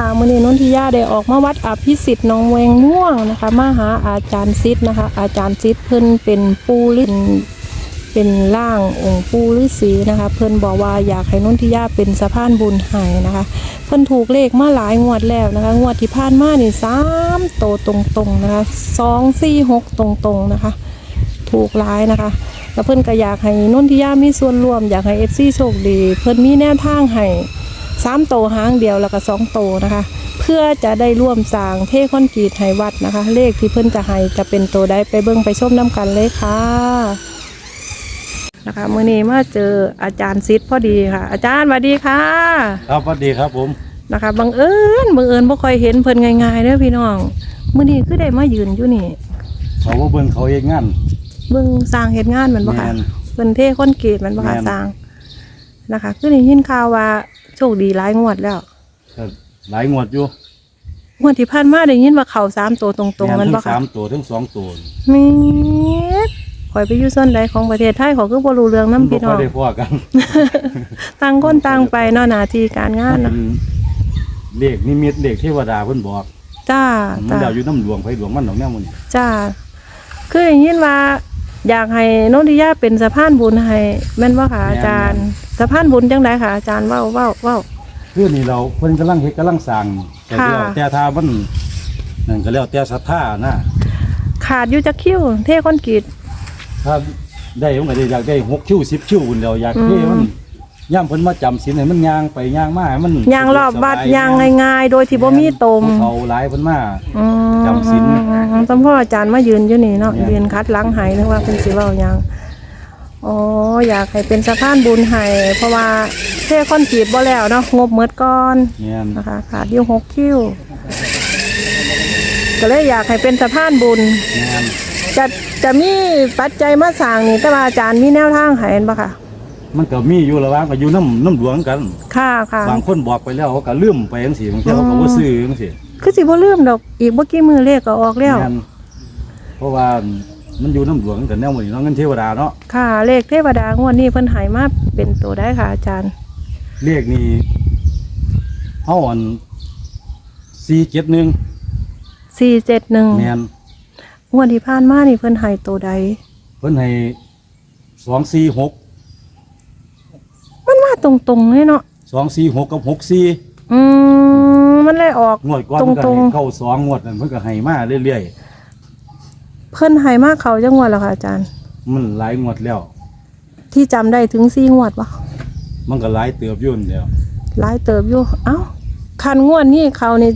ค่ะมื่อนี้นนทิยาได้ออกมาวัดอภิสิทธิ์หนองเวงม่วงนะคะมาหาอาจารย์ซิดนะคะ อาจารย์ซิดเพิ่นเป็นปูฤาษีเป็นร่างองค์ปูฤาษีนะคะ เพิ่นบอกว่าอยากให้นนทิยาเป็นสะพานบุญให้นะคะ เพิ่นถูกเลขมาหลายงวดแล้วนะคะ งวดที่ผ่านมานี่สามโตตรงๆนะคะสองสี่หกตรงๆนะคะ ถูกหลายนะคะแล้วเพิ่นก็อยากให้นนทิยามีส่วนร่วม อยากให้เอฟซีโชคดี เพิ่นมีแนวทางให้ สามโตหางเดียวแล้วก็สองโตนะคะ เพื่อจะได้ร่วมสร้างเทคอนกรีตให้วัดนะคะ เลขที่เพิ่นจะให้จะเป็นโตได้ไปเบิ่งไปชมน้กันเลยค่ะนะคะมื้อนี้มาเจออาจารย์ซิดพอดีค่ะ อาจารย์สวัสดีค่ะ ครับสวัสดีครับผมนะคะบังเอิญบังเอิญบ่ค่อยเห็นเพิ่นง่ายๆเด้อพี่น้องมื้อนี้คือได้มายืนอยู่นี่เขาว่าเบิ่งเขาเองงานเบิ่งสร้างเฮ็ดงานแมันบ่ค่ะแม่นเพิ่นเทคอนกรีตแมันบ่ค่ะแม่นสร้างนะคะ คือได้ยินข่าวว่า โชคดีหลายงวดแล้วก็หลายงวดอยู่งวดที่ผ่านมาได้ยินว่าเข้าสามตัวตรงๆแมันทั้บ่งค่ะสามตัวทั้งสองตัวแม่ดข่อยไปอยู่ส่วนใดของประเทศไทยเขอยคือบ่รู้เรื่องนํบ่พี่น้ค่อองยได้พอกันต่างคนต่างไปเนาะหน้าที่การงานเป็นะนเลขนิมิตเลขเทวดาเพิ่นบอก จ้ามันจ้าเดาอยู่น้ำหลวงไผหลวงมันดอกแนวมัน จ้า คือได้ยินว่า อยากให้โนนทิยาเป็นสะพานบุญให้แม่นบ่ค่ะอาจารย์ สะพานบุญจังไดค่ะอาจารย์เว้าเว้าเว้า คือนี่เราเพิ่นกำลังเฮ็ดกำลังสร้างแต่ค่ะเดียวแต่ถ้ามันนั่นก็แล้วแต่ศรัทธานะ ขาดอยู่จักคิวเทคอนกรีต ถ้าได้ผมก็ได้อยากได้6คิ้ว10คิ้วพุ่นแล้วอยากเทอืมมันย่ามเพิ่นมาจำศีลให้มันย่างไปย่างมาให้มันยางรอบวัดสบยางง่ายๆ โดยที่บ่มีตมผู้เขาหลายเพิ่นมา อืมจำศีลสมพ่ออาจารย์มายืนอยู่นี่เนาะเนี่ยยืนคัดหล้างไหนึกว่าเป็นสิเว้าหยัง อ๋ออยากให้เป็นสะพานบุญให้เพราะว่าเทคอนกรีตบ่แล้วเนาะงบเมิดก่อนเนี่ยนะคะขาดอยู่หกคิวก็เลยอยากให้เป็นสะพานบุญ เนี่ยจะจะมีปัจจัยมาสร้างนี่แต่ว่าอาจารย์มีแนวทางให้เห็นปะค่ะ มันก็มีอยู่ระหว่างก็อยู่น้ำน้ำหลวงกัน ค่ะค่ะ บางคนบอกไปแล้วเขาก็ลืมไปจังซี่บางทีเขาก็บ่ซื้อจังซี่คือสิบ่ลืมดอกอีกบ่กี่มือเลขก็ออกแล้ว แม่นเพราะว่า มันอยู่น้ำหลวงกันแนวหมื้นี้เนาะเงินเทวดาเนาะค่ะ เลขเทวดางวดนี้เพิ่นใหายมาเป็นตัวได้ค่ะอาจารย์ เลขนี้เฮาอัน471 471แม่นงวดที่ผ่านมานี่เพิ่นใหายตัวใดเพิ่นให้246มันมาตรงๆเลยเนาะ246กับ64อืมมันเลยออกงวดก่อนตมันก็รงให้เข้า2งวดนั่นเพิ่นก็ให้มาเรื่อยๆ เพิ่นใหายมาเขาจังหวัดแล้วค่ะอาจารย์ๆมันหลายงวดแล้ว ที่จำได้ถึง4งวดบ่มันก็หลายเติบอยู่นั่นแหล้วหลายเติบอยู่ เอ้าคันงวดนี้เขานี่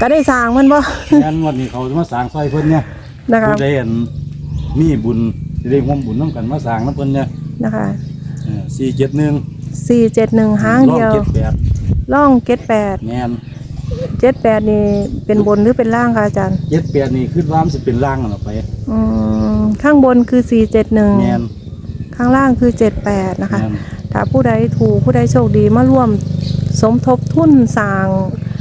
ก็ได้สร้างมันบ่งานงวดนี้เขาจะมาสร้างซอยเพิ่นเนี่ยนะคะผู้ใดอันมีบุญสิได้ร่วมบุญนํกันมาสร้างนํเพิ่นเนี่ยนะคะเออ471สี่เจ็ดหนึ่งห้างเดียวลอง78ล่องเจ็ดแปดแม่น เจ็ดแปดนี่เป็นบนหรือเป็นล่างคะอาจารย์78นี่คือว่ามันสิเป็นร่างนั่นล่ะไปอืมข้างบนคือสี่เจ็ดหนึ่งแม่นข้างล่างคือเจ็ดแปดนะคะ แม่นถ้าผู้ใดถูกผู้ใดโชคดีมาร่วมสมทบทุนสร้าง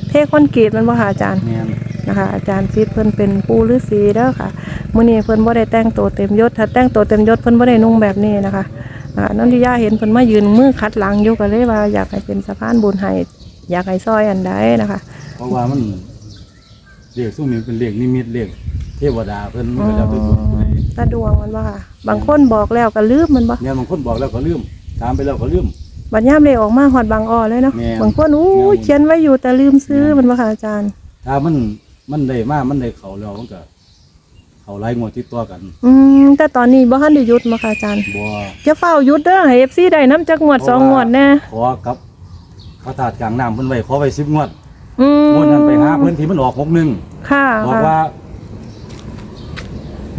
เทคอนกรีตมันบ่ค่ะอาจารย์ แม่นนะคะอาจารย์ฟิตเพิ่นเป็นปูฤาษีเด้อค่ะมื้อนี้เพิ่นบ่ได้แต่งตัวเต็มยศถ้าแต่งตัวเต็มยศเพิ่นบ่ได้นุ่งแบบนี้นะคะอ่านันทิยาเห็นเพิ่นมายืนมือคัดหลังอยู่ก็เลยว่าอยากให้เป็นสะพานบุญให้อยากให้ซอยอันใดนะคะ เพราะว่ามันเรียกซุ่มนี้เป็นเรียกนิมิตเรียกเทวดาเพิ่นมันก็แล้วแต่บุญผู้ใดตาดวงมันบ่ค่ะ บางคนบอกแล้วก็ลืมมันบ่เนี่ยบางคนบอกแล้วก็ลืมถามไปแล้วก็ลืม บัดยามเลยออกมาหอดบางอ้อเลยเนาะแม่น บางคนอู้แม่นเขียนไว้อยู่แต่ลืมซื้อมันบ่ค่ะอาจารย์ ถ้ามันมันได้มามันได้เข้าแล้วมันก็เข้าหลายงวดติดต่อกันอืมแต่ตอนนี้บ่ทันได้หยุดมาค่ะอาจารย์บ่อย่าเฝ้าหยุดเด้อให้ FC ได้น้ำจักงวดสองงวดแน่ขอกับพระธาตุกลางน้ำเพิ่นไว้ขอไว้10งวด อืมงวดนั้นไปหาเพิ่นที่มันออก61ค่ะบอกค่ะว่า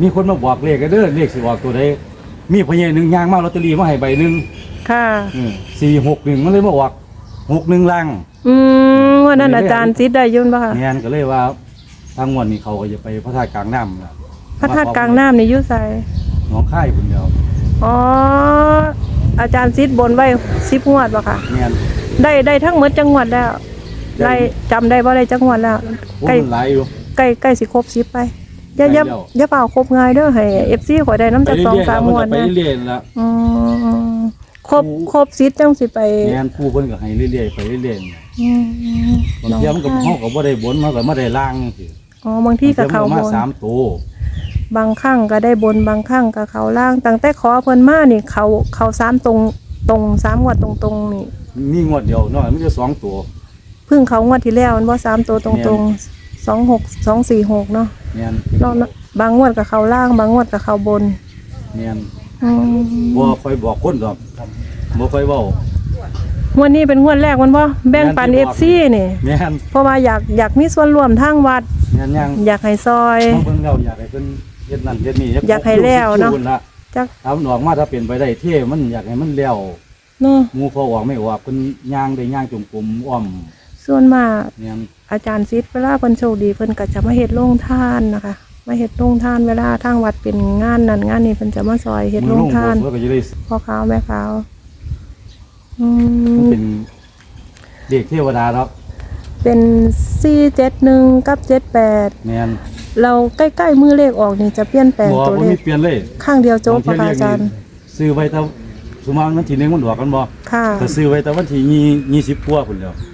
มีคนมาบอกเลขกันเด้อเลขสิออกตัวใดมีพญาหนึ่งยางมาลอตเตอรี่มาให้ใบหนึ่งค่ะ สี่หกหนึ่งมันเลยมาออกหกหนึ่งลังอืมวันนั้นอาจารย์ซิดได้อยุ่นบ่ค่ะเนียนก็เลยว่าทางงวันนี้เขาก็จะไปพระธาตุกลางน้ำนะพระธาตุกลางน้ำนี่อยู่ไสหน้องค่ายคนเดียวอ๋ออาจารย์ซิดบนไว้10งวดบ่ค่ะเนียนได้ได้ทั้งหมดจังหวัดแล้ว ไล่จำได้บ่ได้จังหวัดแล้วโอ้ใกล้มันหลายอยู่ใกล้ใกล้สิครบสิบไปอย่าอย่าไปแล้วอย่าเปล่าครบง่ายเด้อให้เอฟซีขอยได้น้ำไปจากสเรื่องอยๆสามแล้วมมันวนก็ไปนะเรื่อยๆนั่นละอืมครบครบซิดจังสิไปแม่นผู้เพิ่นก็ให้เรื่อยๆไปเรื่อยอืมๆบางเที่ยมันก็เฮาก็บ่ได้บนมันก็บ่ได้ล่างจังซี่อ๋อบางที่กับเขาบงบมานสามตัวบางครั้งก็ได้บนบางครั้งก็เขาล่างตั้งแต่ขอเพิ่นมานี่เขาเขาสามตรงตรงสามงวดตรงตรงๆนี่มีงวดเดียวน้อยมันจะสองตัวเพึ่งเขางวดที่แล้วมันว่าสามตัวตรงแม่ตรงสองหกสองสี่หกเนาะแม่นเราบางงวดกับเขาล่าง บางงวดกับเขาบนแม่นอืมบ่ค่อยบอกคนดอกบ่ค่อยเว้างวดนี้เป็นงวดแรกมันว่าแบ่งปันแม่เอนฟที่ซีบอกนี่แม่นเพราะว่าอยากอยากมีส่วนร่วมทางวัดแม่นยังอยากให้ซอยบางเพิ่นเราอยากให้เพิ่นเฮ็ดนั่นเฮ็ดนี่อยากให้แล้วเนาะคิวละจักทำออกมาถ้าเป็นไปได้เท่มันอยากให้มันแล้วเนาะ หมูเขาออกไม่ออกเพิ่นย่างได้ย่างจงกลมอ้อม ส่วนมากเนี่ยอาจารย์ซิดเวลาเพิ่นโชคดีเพิ่นก็จะมาเฮ็ดโรงทานนะคะ มาเฮ็ดโรงทานเวลาทางวัดเป็นงานนั้นงานนี้เพิ่นจะมาซอยเฮ็ดโรงทานเพิ่นก็จะได้พ่อขาวแม่ขาวอืมันมเป็นเด็กเทวดาเนาะเป็น471กับ78แม่นเราใกล้ๆมือเลขออกนี่จะเปลี่ยนแปลงบ่ตัวบ่เลมีขเปลี่ยนเลยข้างเดียวโจ๊กบางค่ะเที่ยอาจารย์ซื้อไว้แต่สมมุติวันที่หนึ่งมันออกกันบ่ค่ะ ก็ซื้อไว้แต่วันที่ยี่ยี่สิบกว่าพุ่นแล้วอืม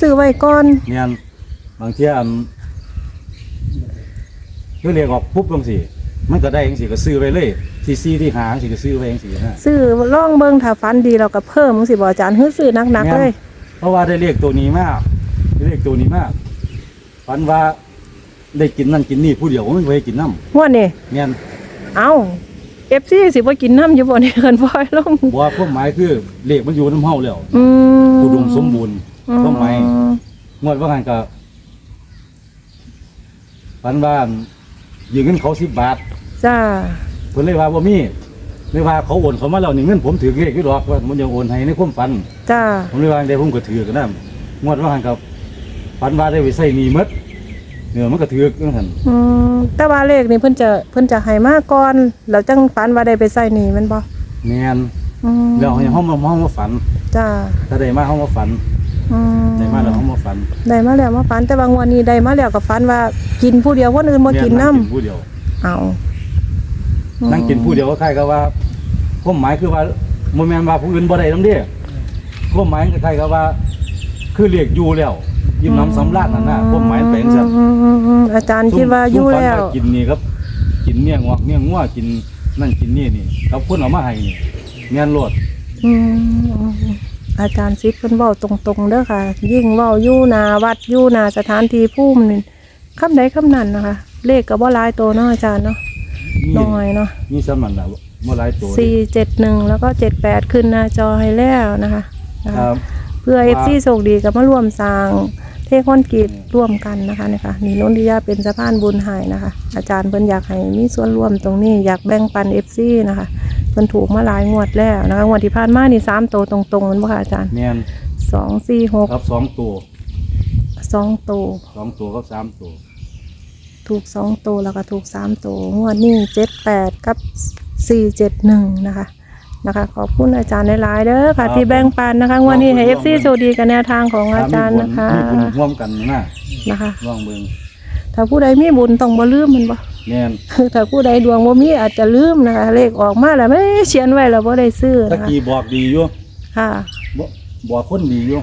ซื้อไว้ก่อนแม่นบางเที่ยอันคือเรียกออกปุ๊บจังซี่ มันก็ได้จังซี่ก็ซื้อไว้เลยที่ซี่ที่หาจังซี่ก็ซื้อไว้จังซี่นะซื้อล่องเบิ่งถ้าฟันดีเราก็เพิ่มจังสิบ่อาจารย์ฮื้อซื้อหนักๆเลยเพราะว่าได้เรียกตัวนี้มากได้เรียกตัวนี้มากฝันว่าได้กินนั่นกินนี่ผู้เดียวไม่เคยกินน้งวดนี่ำเนี่ยเอ้า FC สิบ่กินน้ำอยู่บ่นี่เพิ่นปล่อยลงบอกว่าความหมายคือเลขมันอยู่น้ำเฮาแล้วอืมอุดมสมบูรณ์ ความหมายอืมงวดว่างันก็ฝันว่ายืมเงินเขาสิบบาทจ้าเพิ่นเลยว่าบ่มีเลยว่าเขาโอนเขามาแล้วนี่เงินผมถือเลขอยู่ดอกว่ามันยังโอนให้ในความฝันจ้าผมเลยว่าได้ผมก็ถือกันนะงวดว่างันก็ฝันว่าได้ไปใส่หนี้หมดเนื้อมันก็ถือกันหั่นอืมแต่ว่าเลขนี่เพิ่นจะเพิ่นจะให้มาก่อนแล้วจังฝันว่าได้ไปใส่หนี่แมันบ่แม่นอืมแล้วให้ห้องมาห้องมาฝันจ้าถ้าได้มาห้องมาฝัน อืมได้มาแล้วห้องมาฝันได้มาแล้วมาฝันแต่บางวันนี้ได้มาแล้วก็ฝันว่ากินผู้เดียวคนอื่นบ่กินน้แม่งกินผู้เดียวำเอาอืมนั่งกินผู้เดียวก็คล้ายกับว่าความหมายคือว่าโมแมนว่าผู้อื่นบ่ได้นำเด้ความหมายก็คล้ายกับว่า คือเรียกอยู่แล้วยิ้มน้ำสำราญนั่นน่ะความหมายเป็นจังซั่นอืมอืมอืมอาจารย์คิดว่าอยู่แล้ว ซุ่มฝันากินนี่ครับ กินเมี่ยงวอกเมี่ยงงัวกินนั่นกินนี่นี่กับคนเอามาให้นี่แม่นโลดอืม อาจารย์ซิดเพิ่นเว้าตรงๆเด้อค่ะ ยิ่งเว้าอยู่หนาวัดอยู่หนาสถานที่ภูมินี่คำใดคำนั้นนะคะ เลขก็บ่หลายตัวเนาะอาจารย์เนาะมีน้อยเนาะมีสมันน่ะบ่หลายตัวสี่เจ็ดหนึ่งแล้วก็เจ็ดแปดขึ้นหน้าจอให้แล้วนะคะนะคคะรับเพื่อเอฟซีโชคดีก็มาร่วมสร้างเทคอนกรีตร่วมกันนะคะนี่ค่ะนี่นนทิยาเป็นสะพานบุญใหายนะคะ อาจารย์เพิ่นอยากให้มีส่วนร่วมตรงนี้อยากแบ่งปันเอฟซีนะคะ เพิ่นถูกมาหลายงวดแล้วนะคะงวดที่ผ่านมานี่สามโตวตรงๆมันบ่ค่ะอาจารย์แม่นสองสี่หกครับสองตัวสองโตวสองตัวกับสามตัวถูกสองโตวแล้วก็ถูกสามโตวงวดนี้เจ็ดแปดกับสี่เจ็ดหนึ่งนะคะนะคะ ขอบคุณอาจารย์หลายๆเด้อค่ะที่แบ่งปันนะคะงวันนี้ให้เอฟซีโชคดีกับแนวทางของอาจารย์นะคะมีบุญร่วมกันนะนะคะ ลองเบิ่งถ้าผู้ใดมีบุญต้องบ่ลืมมันบ่ แม่นถ้าผู้ใดดวงบ่มีอาจจะลืมนะคะ เลขออกมาแล้วไม่เขียนไว้แล้วบ่ได้ซื้อตะนะคะกี้บอกดีอยู่ค่ะบบอกคนดีอยู่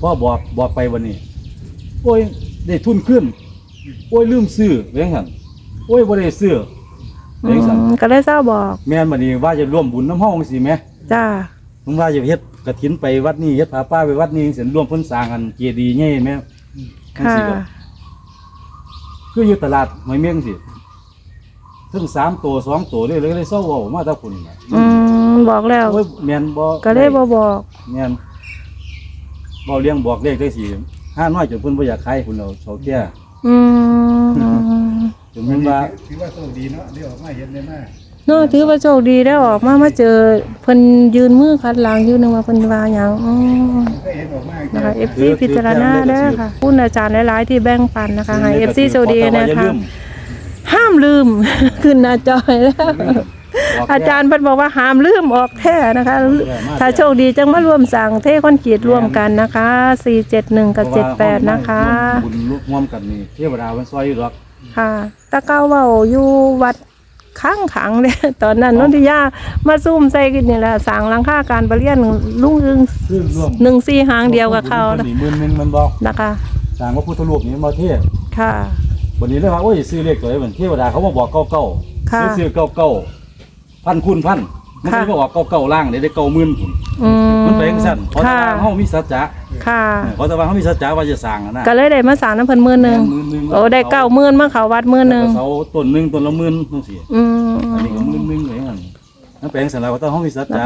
พ่อบอกบอกไปวันนี้ โอ้ยได้ทุนขึ้น โอ้ยลืมซื้อเลี้ยงหันโอ้ยบ่ได้ซื้ออืเลี้ยงสันมก็เลยเศร้าบอกแม่นบัดนี้ว่าจะร่วมบุญน้ำห้องสิแหม่จ้าผมว่าจะเฮ็ดกฐินไปวัดนี้เฮ็ดผาป้าไปวัดนี้เสิร่วมเพิ่นสร้างอันเจดีย์ใหญ่แม่จังค่ะ ซี่ก็คืออยู่ตลาดหอยเมียงสิ ถึงสามตัวสองตัวเลยเลยเลยเศร้าเว้ามาแตะคุณน่ะอืมบอกแล้ว โอ้ยแม่นบ่ก็เลยบ่บอกแม่นบ่เลี้ยงบอกเลขได้สิห้าน้อยจนเพิ่นบ่อยากขายพุ่นเอาเสาแก่อืมจนเพิ่นว่าถือว่าโชคดีเนาะได้ออกมาเห็นได้มากเนาะถือว่าโชคดีได้ออกมามาเจอเพิ่นยืนมือคัดหลังอยู่นึงว่าเพิ่นว่าหยังอืมก็เห็นออกมานะคะ FC พิจารณาเด้อค่ะคุณอาจารย์หลายๆที่แบ่งปันนะคะให้ FC โชคดีขอแต่นะว่าอย่าคะลืม ห้ามลืม ขึ้นหน้าจอยแล้วบอกอาจารย์เพิ่นบอกว่าห้ามลืมออกแท้นะคะ ถ้าโชคดีจังมาร่วมสั่งเทคอนกรีตร่วมกันนะคะ 471 กับ 78 นะคะ บุญร่วมกันนี่เทวดามันซอยอยู่ดอกค่ะตะเก้าเว้าอยู่วัดค้างขังเลยตอนนั้นนนทิยามาซุ่มใส่กันนี่แหละสั่งหลังค่าการประเรียนลุงอึงคือร่วมหนึ่งสี่หางเดียวกับเขานะหมื่นหนึงมันบอกนะคะ สร้างว่าพุทธรูปนี่มาเทศค่ะ วันนี้เลยว่าโอ้ยซื้อเลขตัวไหนเหมือนเทวดาเขามาบอกเก้าเก้าค่ะ ซื้อซื้อเก้าเก้าพันคูณพันมันค่ะ ไม่บอกเก้าเก้าล่างได้ได้เก้าหมื่นพุ่นอืมมันไปจังซั่นเพราะค่ะว่าเฮามีสัจจะค่ะ เพราะว่าเฮามีสัจจะว่าจะสร้างอะนะ ก็เลยได้มาสามน้ำเพิ่นหมื่นหนึ่งหมื่นหนึ่ง โอ้ได้เก้าหมื่นมาเขาวัดหมื่นหนึ่งแล้วก็เสาต้นหนึงต้นละหมื่นจังซี่อืม อันนี้ก็หมื่นหนึงเลยนั่นนั่นแปลงเสร็จแล้วก็ต้องเฮามีสัจจะ